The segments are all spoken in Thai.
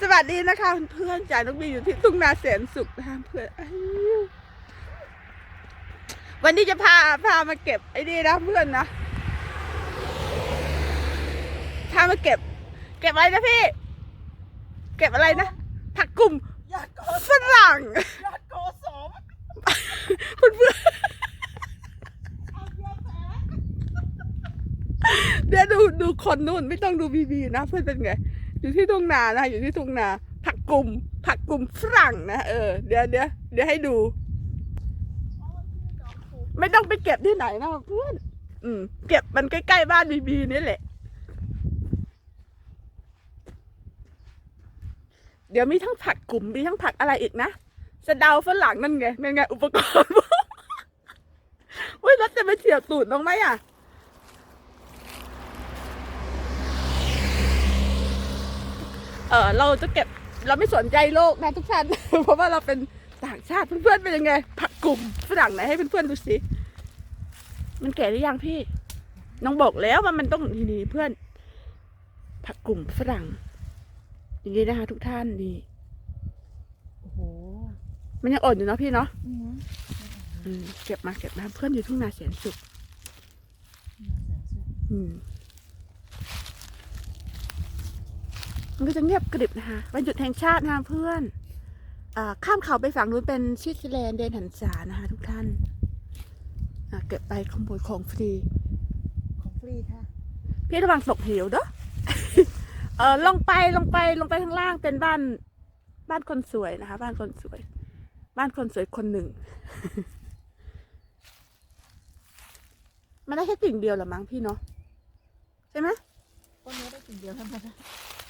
สวัสดีนะคะเพื่อนๆจากน้องบีอยู่ที่ทุ่งนาแสนสุขนะคะเพื่อนอ้าววันนี้จะพาพามาเก็บไอ้นี่นะเพื่อนนะพามาเก็บ เก็บอะไรนะพี่ เก็บอะไรนะผักกลุ่มยาโกฝรั่งยาโกสมเพื่อนเพื่อนเอาเยอะแสๆเดี๋ยวดูดูคนนู่นไม่ต้องดูบีบีนะเพื่อนเป็นไง อยู่ที่ทุ่งนานะอยู่ที่ทุ่งนาผักกลุ่มผักกลุ่มฝรั่งนะเออเดี๋ยวเดี๋ยวเดี๋ยวให้ดู ไม่ต้องไปเก็บที่ไหนนะเพื่อนอืม เก็บมันใกล้ๆบ้านบีบีนี่แหละ เดี๋ยวมีทั้งผักกลุ่มมีทั้งผักอะไรอีกนะสะเดาฝรั่งนั่นไงนั่นไงอุปกรณ์อุ้ยรถจะไปเฉียวตูดน้องไหมอะ เออเราจะเก็บเราไม่สนใจโลกนะทุกท่าน เพราะว่าเราเป็นต่างชาติเพื่อนๆเป็นยังไง ผักกลุ่มฝรั่งไหนให้เพื่อนๆดูสิมันแก่หรือยังพี่ น้องบอกแล้วว่ามันต้องนี่ๆเพื่อน ผักกลุ่มฝรั่งอย่างนี้นะคะทุกท่านนี่โอ้โหมันยังอ่อนอยู่เนาะพี่เนาะอืมอืมเก็บมาเก็บมาเพื่อนอยู่ทุ่งนาแสนสุขอืม มันก็จะเงียบกริบนะคะวันหยุดแห่งชาตินะเพื่อนอข้ามเขาไปฝั่งนู้นเป็นชิสแลนด์เดนหันษานะคะทุกท่านเก็บไปขโมยของฟรี ของฟรีค่ะ พี่ระวังตกเหวเด้อเออลงไปลงไปลงไปข้างล่างเป็นบ้าน บ้านคนสวยนะคะ บ้านคนสวย บ้านคนสวยคนหนึ่ง มันได้แค่กิ่งเดียวหรอมั้งพี่เนาะใช่ไหม เดียวเท่านั้นนะ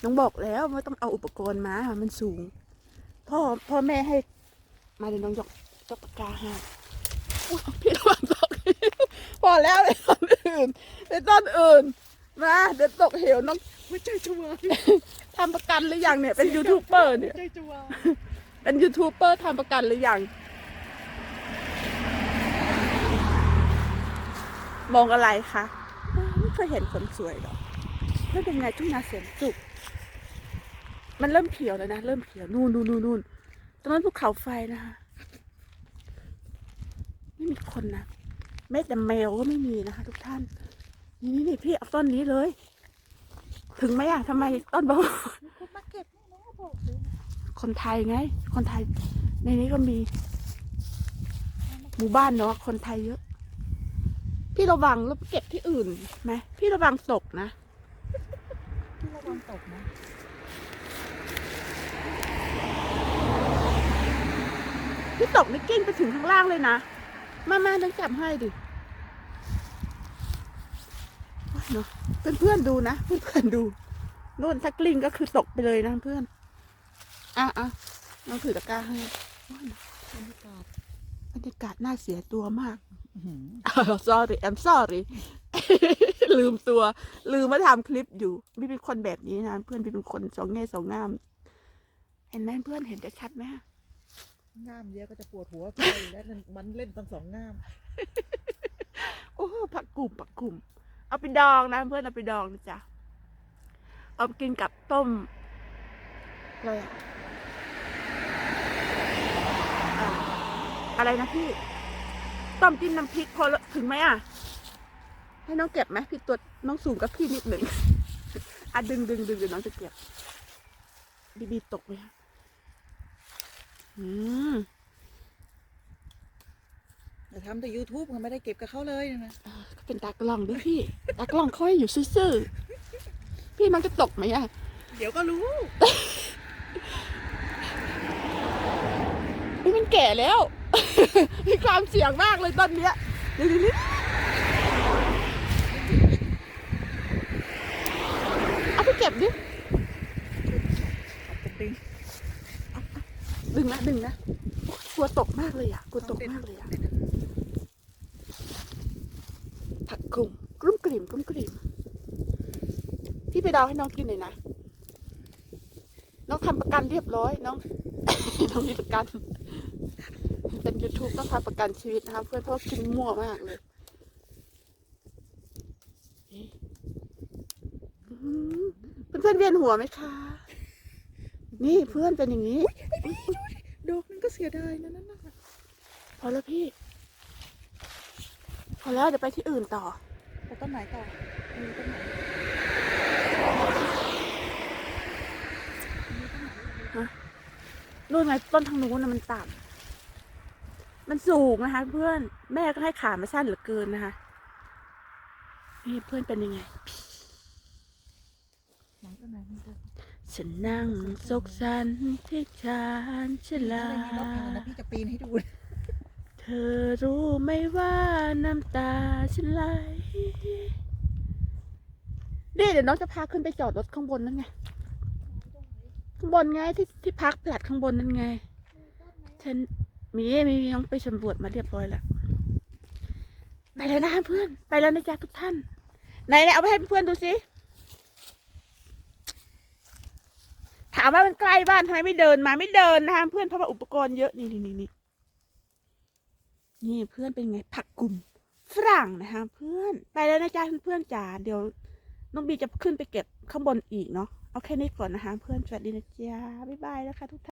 น้องบอกแล้วว่าต้องเอาอุปกรณ์มาค่ะมันสูง พ่อพ่อแม่ให้ มาเดี๋ยวน้องยกยกปากกาให้อุ๊ยพี่ระวังตกเหวพอแล้วในต้นอื่นในต้นอื่นมาเดี๋ยวตกเหวน้องหัวใจจะวายทำประกันหรือยังเนี่ย เป็นยูทูบเบอร์เนี่ยหัวใจจะวายเป็นยูทูบเบอร์ทำประกันหรือยังมองอะไรคะไม่เคยเห็นคนสวยหรอก ไม่เป็นไงทุ่งนาเสียงสุก มันเริ่มเขียวแล้วนะ เริ่มเขียวนู่นนู่นนู่นนู่นตรงนั้นภูเขาไฟนะคะไม่มีคนนะแม้แต่แมวก็ไม่มีนะคะ ทุกท่าน นี่นี่พี่เอาต้นนี้เลย ถึงไหมอะทำไมต้นบอกมีคนมาเบนี่น้องคนไทยไง คนไทย ในนี้ก็มีหมู่บ้านเนาะคนไทยเยอะ พี่ระวังแล้วเก็บที่อื่นไหมพี่ระวังตกนะ ที่ระวังตกนะพี่ตกนี่กิ้งไปถึงข้างล่างเลยนะ มามาต้องจับให้ดิว้ายเนาะเพื่อนๆดูนะเพื่อนๆดูนู่นถ้ากลิ้งก็คือตกไปเลยนะเพื่อนอะอะน้องถือตะกร้าให้ว้ายเนอะบรรยากาศบรรยากาศน่าเสียตัวมากอื้อหือ Oh, sorry I'm sorry ลืมตัว ลืมมาทำคลิปอยู่พี่เป็นคนแบบนี้นะเพื่อนพี่เป็นคนสองแง่สองงาม เห็นไหมเพื่อนเห็นจะชัดไหมง่ามเยอะก็จะปวดหัวไปแล้วมันเล่นตั้งสองง่าม โอ้ผักกลุ่มผักกลุ่ม เอาไปดองนะเพื่อนเอาไปดองนะจ๊ะเอาไปกินกับต้มอะไรอะอ่าอะไรนะพี่ ต้มจิ้มน้ำพริกพอละถึงไหมอะ ให้น้องเก็บไหมพี่ตัวน้องสูงกับพี่นิดหนึ่งอะดึงดึงดึงเดี๋ยวน้องจะเก็บ บีบีตกไหมคะอืมแต่ทำแต่ YouTube มันไม่ได้เก็บกับเขาเลยนะก็เป็นตากล้องด้วยพี่ ตากล้องเขาให้อยู่ซื่อๆ พี่มันจะตกไหมอะ เดี๋ยวก็รู้พี่มันแก่แล้ว มีความเสี่ยงมากเลยต้นเนี้ยเดี๋ยวนี้เอาไปเก็บดิเอาเป็นดึงดึงนะดึงนะโอ๊ยกลัวตกมากเลยอะกลัวตกมากเลยอะผักกุ้งกลุ้มกลิ่มกลุ้มกลิ่มพี่ไปดองให้น้องกินหน่อยนะน้องทำประกันเรียบร้อยน้องน้องมีประกันเป็นยูทูบต้องทำประกันชีวิตนะคะเพื่อนเพราะว่ากินมั่วมากเลย อืมเพื่อนเวียนหัวไหมคะ นี่เพื่อนเป็นอย่างนี้ ดอกนึงก็เสียดายนะนั่นน่ะพอแล้วพี่ พอแล้วเดี๋ยวไปที่อื่นต่อไปต้นไหนต่อมีต้นไหนนู่นไงต้นทางนู้นนะมันต่ำมันสูงนะคะ เพื่อน แม่ก็ให้ขามาสั้นเหลือเกินนะคะ นี่เพื่อนเป็นยังไงไหนต้นไหนมันจะ ฉันนั่งซกสันที่ชานชลาอะไรอย่างนี้เราผ่านนะพี่จะปีนให้ดู เธอรู้ไหมว่าน้ำตาฉันไหลนี่เดี๋ยวน้องจะพาขึ้นไปจอดรถข้างบนนั่นไง ข้างบนไงที่ที่พักแผลดข้างบนนั่นไง ฉันมีมีน้องไปสำรวจมาเรียบร้อยแล้วไปแล้วนะเพื่อน ไปแล้วนะจ๊ะทุกท่าน ไหนๆเอาไปให้เพื่อนดูสิ ถามว่ามันใกล้บ้านทำไมไม่เดินมาไม่เดินนะคะเพื่อนเพราะว่าอุปกรณ์เยอะนี่นี่นี่นี่นี่เพื่อนเป็นไงผักกลุ่มฝรั่งนะคะ เพื่อนไปแล้วนะจ๊ะเพื่อนๆจ๋าเดี๋ยวน้องบีจะขึ้นไปเก็บข้างบนอีกเนาะเอาแค่นี้ก่อนนะคะ เพื่อนสวัสดีนะจ๊ะบ๊ายบายแล้วค่ะทุกท่าน